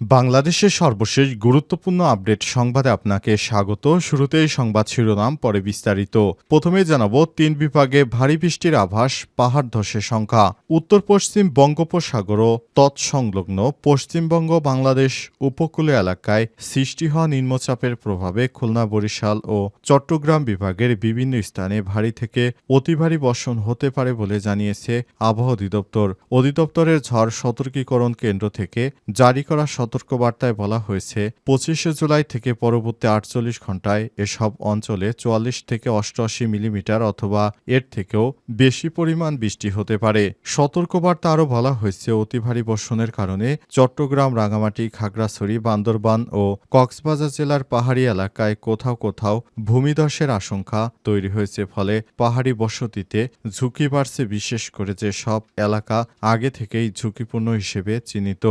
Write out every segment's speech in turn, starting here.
বাংলাদেশের সর্বশেষ গুরুত্বপূর্ণ আপডেট সংবাদে আপনাকে স্বাগত। শুরুতেই সংবাদ শিরোনাম, পরে বিস্তারিত। প্রথমে জানাব, তিন বিভাগে ভারী বৃষ্টির আভাস, পাহাড় ধসের সংখ্যা। উত্তর পশ্চিম বঙ্গোপসাগর ও তৎসংলগ্ন। পশ্চিমবঙ্গ, বাংলাদেশ উপকূলীয় এলাকায় সৃষ্টি হওয়া নিম্নচাপের প্রভাবে খুলনা, বরিশাল ও চট্টগ্রাম বিভাগের বিভিন্ন স্থানে ভারী থেকে অতি ভারী বর্ষণ হতে পারে বলে জানিয়েছে আবহাওয়া অধিদপ্তর। অধিদপ্তরের ঝড় সতর্কীকরণ কেন্দ্র থেকে জারি করা সতর্কবার্তায় বলা হয়েছে, পঁচিশে জুলাই থেকে পরবর্তী আটচল্লিশ ঘন্টায় এসব অঞ্চলে চুয়াল্লিশ থেকে অষ্টআশি মিলিমিটার অথবা এর থেকেও বেশি পরিমাণ বৃষ্টি হতে পারে। সতর্কবার্তা আরও বলা হয়েছে, অতি ভারী বর্ষণের কারণে চট্টগ্রাম, রাঙামাটি, খাগড়াছড়ি, বান্দরবান ও কক্সবাজার জেলার পাহাড়ি এলাকায় কোথাও কোথাও ভূমিধসের আশঙ্কা তৈরি হয়েছে, ফলে পাহাড়ি বসতিতে ঝুঁকি বাড়ছে বিশেষ করে যে সব এলাকা আগে থেকেই ঝুঁকিপূর্ণ হিসেবে চিহ্নিত।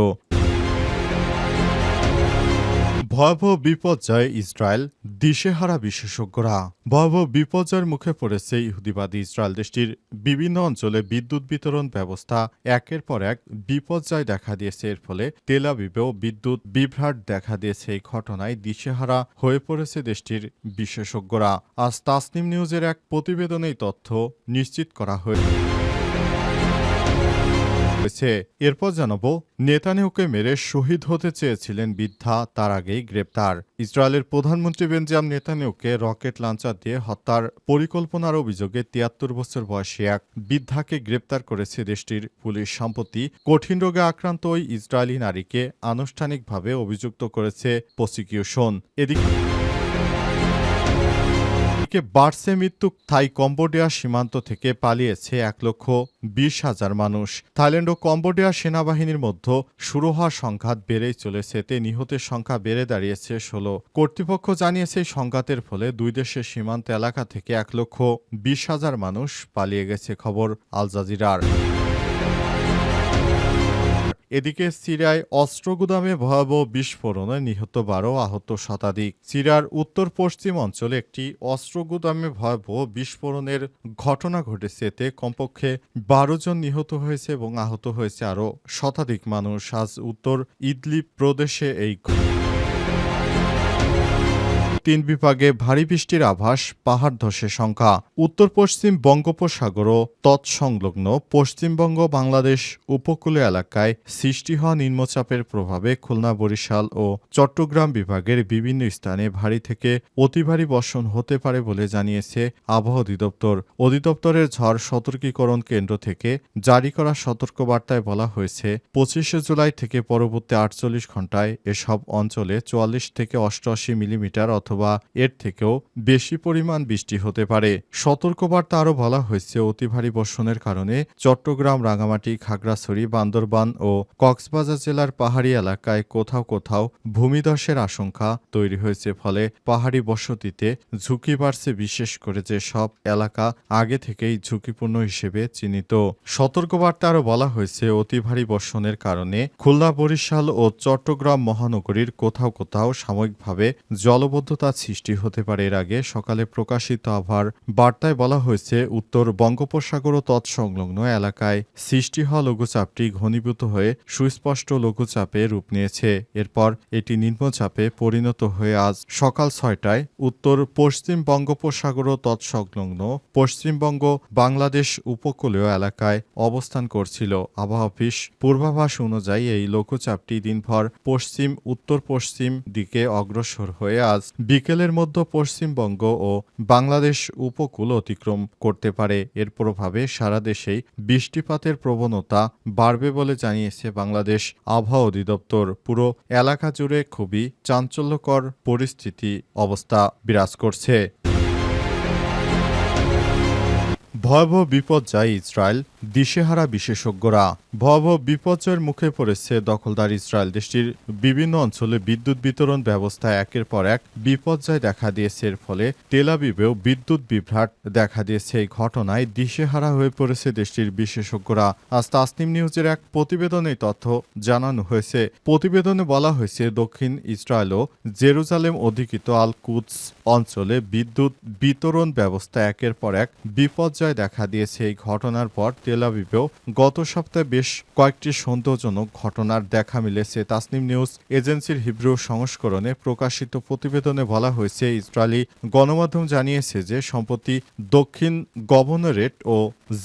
ভয়াবহ বিপর্যয় ইসরায়েল দিশেহারা বিশেষজ্ঞরা। ভয়াবহ বিপর্যয়ের মুখে পড়েছে ইহুদিবাদী ইসরায়েল দেশটির বিভিন্ন অঞ্চলে বিদ্যুৎ বিতরণ ব্যবস্থা একের পর এক বিপর্যয় দেখা দিয়েছে। এর ফলে তেলাবিবেও বিদ্যুৎ বিভ্রাট দেখা দিয়েছে। এই ঘটনায় দিশেহারা হয়ে পড়েছে দেশটির বিশেষজ্ঞরা। আজ তাসনিম নিউজের এক প্রতিবেদনে তথ্য নিশ্চিত করা হয়েছে। হয়েছে। এরপর জানাব, নেতানিয়াহুকে মেরে শহীদ হতে চেয়েছিলেন বৃদ্ধা, তার আগেই গ্রেপ্তার। ইসরায়েলের প্রধানমন্ত্রী বেঞ্জাম নেতানিয়াহুকে রকেট লঞ্চার দিয়ে হত্যার পরিকল্পনার অভিযোগে তিয়াত্তর বছর বয়সী এক বৃদ্ধাকে গ্রেপ্তার করেছে দেশটির পুলিশ সম্প্রতি কঠিন রোগে আক্রান্ত ওই ইসরায়েলি নারীকে আনুষ্ঠানিকভাবে অভিযুক্ত করেছে প্রসিকিউশন। এদিকে এদিকে বাড়ছে মৃত্যু। থাই কম্বোডিয়া সীমান্ত থেকে পালিয়েছে এক লক্ষ বিশ হাজার মানুষ। থাইল্যান্ড ও কম্বোডিয়া সেনাবাহিনীর মধ্যে শুরু হওয়া সংঘাত বেড়েই চলেছে। এতে নিহতের সংখ্যা বেড়ে দাঁড়িয়েছে ষোলো। কর্তৃপক্ষ জানিয়েছে সংঘাতের ফলে দুই দেশের সীমান্ত এলাকা থেকে এক লক্ষ বিশ হাজার মানুষ পালিয়ে গেছে। খবর আল জাজিরার। এদিকে সিরিয়ায় অস্ত্র গুদামে ভয়াবহ বিস্ফোরণে নিহত বারো আহত শতাধিক। সিরিয়ার উত্তর পশ্চিম অঞ্চলে একটি অস্ত্র গুদামে ভয়াবহ বিস্ফোরণের ঘটনা ঘটেছে। এতে কমপক্ষে বারো জন নিহত হয়েছে এবং আহত হয়েছে আরও শতাধিক মানুষ। আজ উত্তর ইদলিব প্রদেশে এই তিন বিভাগে ভারী বৃষ্টির আভাস, পাহাড় ধসের সংখ্যা উত্তর পশ্চিম বঙ্গোপসাগর ও তৎসংলগ্ন, পশ্চিমবঙ্গ, বাংলাদেশ উপকূলীয় এলাকায় সৃষ্টি হওয়া নিম্নচাপের প্রভাবে খুলনা, বরিশাল ও চট্টগ্রাম বিভাগের বিভিন্ন স্থানে ভারী থেকে অতি ভারী বর্ষণ হতে পারে বলে জানিয়েছে আবহাওয়া অধিদপ্তর। অধিদপ্তরের ঝড় সতর্কীকরণ কেন্দ্র থেকে জারি করা সতর্কবার্তায় বলা হয়েছে, পঁচিশে জুলাই থেকে পরবর্তী আটচল্লিশ ঘন্টায় এসব অঞ্চলে চুয়াল্লিশ থেকে অষ্টআশি মিলিমিটার অথবা এর থেকেও বেশি পরিমাণ বৃষ্টি হতে পারে। সতর্কবার্তা আরও বলা হয়েছে অতি ভারী বর্ষণের কারণে চট্টগ্রাম, রাঙামাটি, খাগড়াছড়ি, বান্দরবান ও কক্সবাজার জেলার পাহাড়ি এলাকায় কোথাও কোথাও ভূমিধসের আশঙ্কা তৈরি হয়েছে, ফলে পাহাড়ি বসতিতে ঝুঁকি বাড়ছে বিশেষ করে যে সব এলাকা আগে থেকেই ঝুঁকিপূর্ণ হিসেবে চিহ্নিত। সতর্কবার্তা আরও বলা হয়েছে অতি ভারী বর্ষণের কারণে খুলনা, বরিশাল ও চট্টগ্রাম মহানগরীর কোথাও কোথাও সাময়িকভাবে জলবদ্ধতা সৃষ্টি হতে পারে। এর আগে সকালে প্রকাশিত আবহাওয়ার বার্তায় বলা হয়েছে, উত্তর বঙ্গোপসাগর ও তৎসংলগ্ন এলাকায় সৃষ্টি হওয়া লঘুচাপটি ঘনীভূত হয়ে সুস্পষ্ট লঘুচাপে রূপ নিয়েছে। এরপর এটি নিম্নচাপে পরিণত হয়ে আজ সকাল ছয়টায় উত্তর পশ্চিম বঙ্গোপসাগর ও তৎসংলগ্ন, পশ্চিমবঙ্গ বাংলাদেশ উপকূলীয় এলাকায় অবস্থান করছিল। আবহাওয়া অফিস পূর্বাভাস অনুযায়ী এই লঘুচাপটি দিনভর পশ্চিম উত্তর পশ্চিম দিকে অগ্রসর হয়ে আজ বিকেলের মধ্যে পশ্চিমবঙ্গ ও বাংলাদেশ উপকূল অতিক্রম করতে পারে। এর প্রভাবে সারা দেশেই বৃষ্টিপাতের প্রবণতা বাড়বে বলে জানিয়েছে বাংলাদেশ আবহাওয়া অধিদপ্তর। পুরো এলাকা জুড়ে খুবই চাঞ্চল্যকর পরিস্থিতি অবস্থা বিরাজ করছে। ভয়াবহ বিপর্যয় ইসরায়েল দিশেহারা বিশেষজ্ঞরা। ভয়াবহ বিপর্যয়ের মুখে পড়েছে দখলদার ইসরায়েল দেশটির বিভিন্ন অঞ্চলে বিদ্যুৎ বিতরণ ব্যবস্থা একের পর এক বিপর্যয় দেখা দিয়েছে। এর ফলে তেলাবিবেও বিদ্যুৎ বিভ্রাট দেখা দিয়েছে। এই ঘটনায় দিশেহারা হয়ে পড়েছে দেশটির বিশেষজ্ঞরা। আজ তাসনিম নিউজের এক প্রতিবেদনে তথ্য জানানো হয়েছে। প্রতিবেদনে বলা হয়েছে, দক্ষিণ ইসরায়েল ও জেরুজালেম অধিকৃত আল কুদস অঞ্চলে বিদ্যুৎ বিতরণ ব্যবস্থা একের পর এক বিপর্যয় দেখা দিয়েছে। এই ঘটনার পর তেলাবিবেও গত সপ্তাহে বেশ কয়েকটি সন্দেহজনক ঘটনার দেখা মিলেছে। তাসনিম নিউজ এজেন্সির হিব্রু সংস্করণে প্রকাশিত প্রতিবেদনে বলা হয়েছে, ইসরায়েলি গণমাধ্যম জানিয়েছে যে সম্প্রতি দক্ষিণ গভর্নরেট ও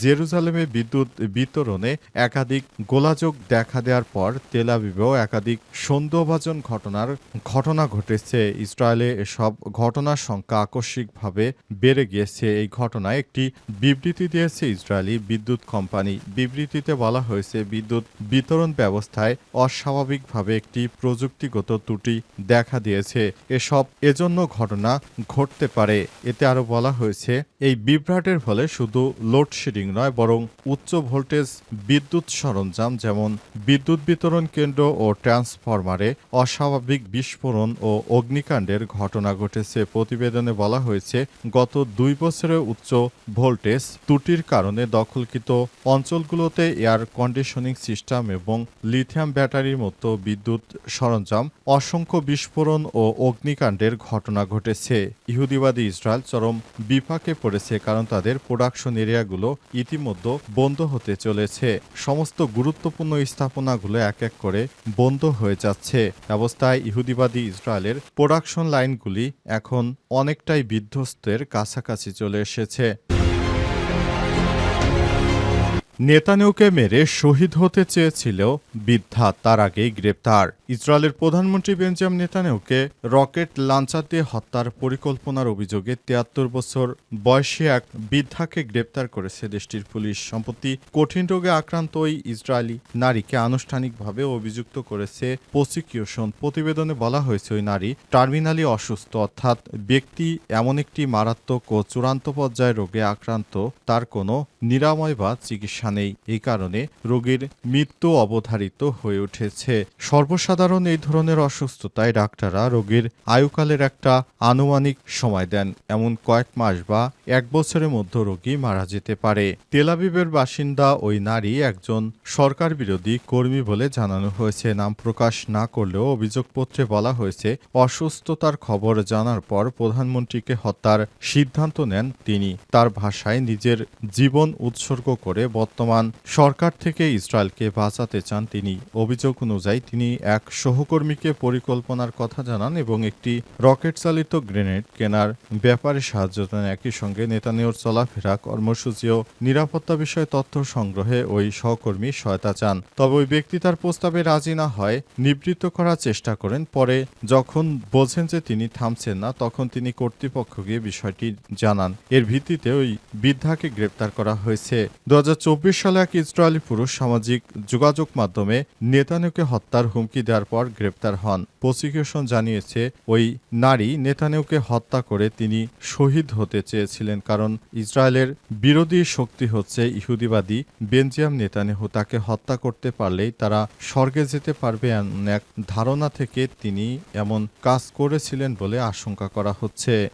জেরুজালেমে বিদ্যুৎ বিতরণে একাধিক গোলাযোগ দেখা দেওয়ার পর তেলাবিবেও একাধিক সন্দেহভাজন ঘটনার ঘটনা ঘটেছে। ইসরায়েলে এসব ঘটনার সংখ্যা আকস্মিকভাবে বেড়ে গিয়েছে। এই ঘটনায় একটি বিবৃতি দিয়েছে ইসরায়েলি বিদ্যুৎ কোম্পানি বিবৃতিতে বলা হয়েছে, বিদ্যুৎ বিতরণ ব্যবস্থায় অস্বাভাবিকভাবে একটি প্রযুক্তিগত ত্রুটি দেখা দিয়েছে। এসব এজন্য ঘটনা ঘটতে পারে। এতে আরও বলা হয়েছে, এই বিভ্রাটের ফলে শুধু লোডশেডিং নয়, বরং উচ্চ ভোল্টেজ বিদ্যুৎ সরঞ্জাম যেমন বিদ্যুৎ বিতরণ কেন্দ্র ও ট্রান্সফরমারে অস্বাভাবিক বিস্ফোরণ ও অগ্নিকাণ্ডের ঘটনা ঘটেছে। প্রতিবেদনে বলা হয়েছে, গত দুই বছরে উচ্চ ভোল্টেজ ত্রুটির কারণে দখলকৃত অঞ্চলগুলোতে এয়ার কন্ডিশনিং সিস্টেম এবং লিথিয়াম ব্যাটারির মতো বিদ্যুৎ সরঞ্জাম, অসংখ্য বিস্ফোরণ ও অগ্নিকাণ্ডের ঘটনা ঘটেছে। ইহুদিবাদী ইসরায়েল চরম বিপাকে পড়েছে কারণ তাদের প্রোডাকশন এরিয়াগুলো ইতিমধ্যে বন্ধ হতে চলেছে। সমস্ত গুরুত্বপূর্ণ স্থাপনাগুলো এক এক করে বন্ধ হয়ে যাচ্ছে। অবস্থায় ইহুদিবাদী ইসরায়েলের প্রোডাকশন লাইনগুলি এখন অনেকটাই বিধ্বস্তের কাছাকাছি চলে এসেছে। নেতানিয়াহুকে মেরে শহীদ হতে চেয়েছিল বৃদ্ধা তার আগেই গ্রেপ্তার। ইসরায়েলের প্রধানমন্ত্রী বেঞ্জাম নেতানিয়াহুকে রকেট লাঞ্চার দিয়ে হত্যার পরিকল্পনার অভিযোগে তিয়াত্তর বছর বয়সী এক বৃদ্ধাকে গ্রেপ্তার করেছে দেশটির পুলিশ। সম্প্রতি কঠিন রোগে আক্রান্ত ওই ইসরায়েলি নারীকে আনুষ্ঠানিকভাবে অভিযুক্ত করেছে প্রসিকিউশন। প্রতিবেদনে বলা হয়েছে ওই নারী টার্মিনালি অসুস্থ, অর্থাৎ ব্যক্তি এমন একটি মারাত্মক ও চূড়ান্ত পর্যায়ের রোগে আক্রান্ত, তার কোনো নিরাময় বা চিকিৎসা নেই। এই কারণে রোগীর মৃত্যু অবধারিত হয়ে উঠেছে। সর্বসাধারণ এই ধরনের অসুস্থতায় ডাক্তাররা রোগীর আয়ুকালের একটা আনুমানিক সময় দেন। এমন কয়েক মাস বা এক বছরের মধ্যে রোগী মারা যেতে পারে। তেলাবিবের বাসিন্দা ওই নারী একজন সরকার বিরোধী কর্মী বলে জানানো হয়েছে। নাম প্রকাশ না করলেও অভিযোগপত্রে বলা হয়েছে, অসুস্থতার খবর জানার পর প্রধানমন্ত্রীকে হত্যার সিদ্ধান্ত নেন তিনি। তার ভাষায় নিজের জীবন উৎসর্গ করে বর্তমান সরকার থেকে ইসরায়েলকে বাঁচাতে চান তিনি। অভিযোগ অনুযায়ী তিনি এক সহকর্মীকে পরিকল্পনার কথা জানান এবং একটি রকেট চালিত গ্রেনেড কেনার ব্যাপারে সাহায্য দেন একই সঙ্গে নেতানিয়র চলাফেরা, কর্মসূচি ও নিরাপত্তা বিষয়ে তথ্য সংগ্রহে ওই সহকর্মী সহায়তা চান। তবে ওই ব্যক্তি তার প্রস্তাবে রাজি না হয়, নিবৃত্ত করার চেষ্টা করেন। পরে যখন বোঝেন যে তিনি থামছেন না, তখন তিনি কর্তৃপক্ষকে বিষয়টি জানান। এর ভিত্তিতে ওই বৃদ্ধাকে গ্রেপ্তার করা হয়েছে। দু সালে এক ইসরায়েলি পুরুষ সামাজিক যোগাযোগ মাধ্যমে নেতানিয়াহুকে হত্যার হুমকি দেওয়ার পর গ্রেপ্তার হন। প্রসিকিউশন জানিয়েছে, ওই নারী নেতানিয়াহুকে হত্যা করে তিনি শহীদ হতে চেয়েছিলেন কারণ ইসরায়েলের বিরোধী শক্তি হচ্ছে ইহুদিবাদী বেনজিয়াম নেতানিয়াহু। তাকে হত্যা করতে পারলেই তারা স্বর্গে যেতে পারবে এমন এক ধারণা থেকে তিনি এমন কাজ করেছিলেন বলে আশঙ্কা করা হচ্ছে।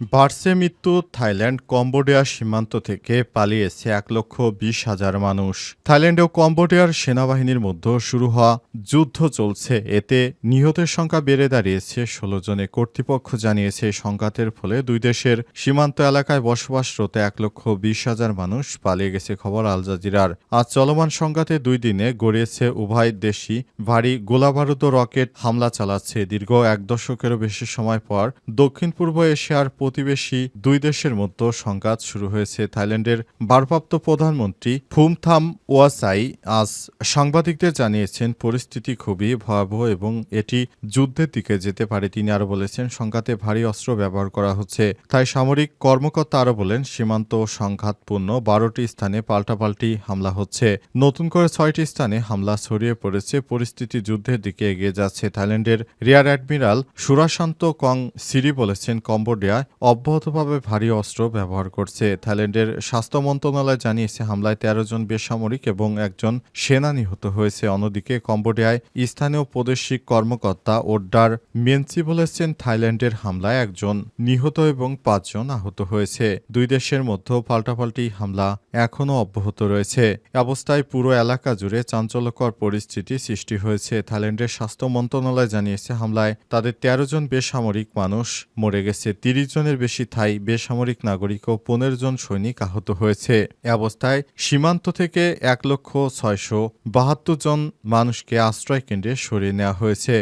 বার্সে মৃত্যু, থাইল্যান্ড কম্বোডিয়া সীমান্ত থেকে পালিয়েছে এক লক্ষ বিশ হাজার মানুষ। থাইল্যান্ড ও কম্বোডিয়ার সেনাবাহিনীর মধ্যে শুরু হওয়া যুদ্ধ চলছে। এতে নিহতের সংখ্যা বেড়ে দাঁড়িয়েছে। ষোলো জনে কর্তৃপক্ষ জানিয়েছে, সংঘাতের ফলে দুই দেশের সীমান্ত এলাকায় বসবাসরত এক লক্ষ বিশ হাজার মানুষ পালিয়ে গেছে খবর আল জাজিরার। আজ চলমান সংঘাতে দুই দিনে গড়িয়েছে উভয় দেশই ভারী গোলাবারুদ রকেট হামলা চালাচ্ছে। দীর্ঘ এক দশকেরও বেশি সময় পর দক্ষিণ পূর্ব এশিয়ার প্রতিবেশী দুই দেশের মধ্যে সংঘাত শুরু হয়েছে। থাইল্যান্ডের ভারপ্রাপ্ত প্রধানমন্ত্রী ফুমথাম ওয়াসাই আজ সাংবাদিকদের জানিয়েছেন, পরিস্থিতি খুবই ভয়াবহ এবং এটি যুদ্ধের দিকে যেতে পারে। তিনি আরও বলেছেন, সংঘাতে ভারী অস্ত্র ব্যবহার করা হচ্ছে। তাই সামরিক কর্মকর্তা আরও বলেন, সীমান্ত সংঘাতপূর্ণ বারোটি স্থানে পাল্টাপাল্টি হামলা হচ্ছে। নতুন করে ছয়টি স্থানে হামলা ছড়িয়ে পড়েছে। পরিস্থিতি যুদ্ধের দিকে এগিয়ে যাচ্ছে। থাইল্যান্ডের রিয়ার অ্যাডমিরাল সুরাশান্ত কং সিরি বলেছেন কম্বোডিয়ায় অব্যাহতভাবে ভারী অস্ত্র ব্যবহার করছে। থাইল্যান্ডের স্বাস্থ্য মন্ত্রণালয় জানিয়েছে, হামলায় তেরো জন বেসামরিক এবং একজন সেনা নিহত হয়েছে। অন্যদিকে, কম্বোডিয়ায় স্থানীয় বৈদেশিক কর্মকর্তা ওড্ডার মেনসি বলেছেন থাইল্যান্ডের হামলায় একজন নিহত এবং পাঁচজন আহত হয়েছে। দুই দেশের মধ্যে পাল্টাপাল্টি হামলা এখনও অব্যাহত রয়েছে। অবস্থায় পুরো এলাকা জুড়ে চাঞ্চল্যকর পরিস্থিতি সৃষ্টি হয়েছে। থাইল্যান্ডের স্বাস্থ্য মন্ত্রণালয় জানিয়েছে, হামলায় তাদের তেরো জন বেসামরিক মানুষ মরে গেছে। তিরিশ জনের বেশি থাই বেসামরিক নাগরিক ও পনেরো জন সৈনিক আহত হয়েছে। এ অবস্থায় সীমান্ত থেকে এক লক্ষ ছয়শো বাহাত্তর জন মানুষকে আশ্রয় কেন্দ্রে সরিয়ে নেওয়া হয়েছে।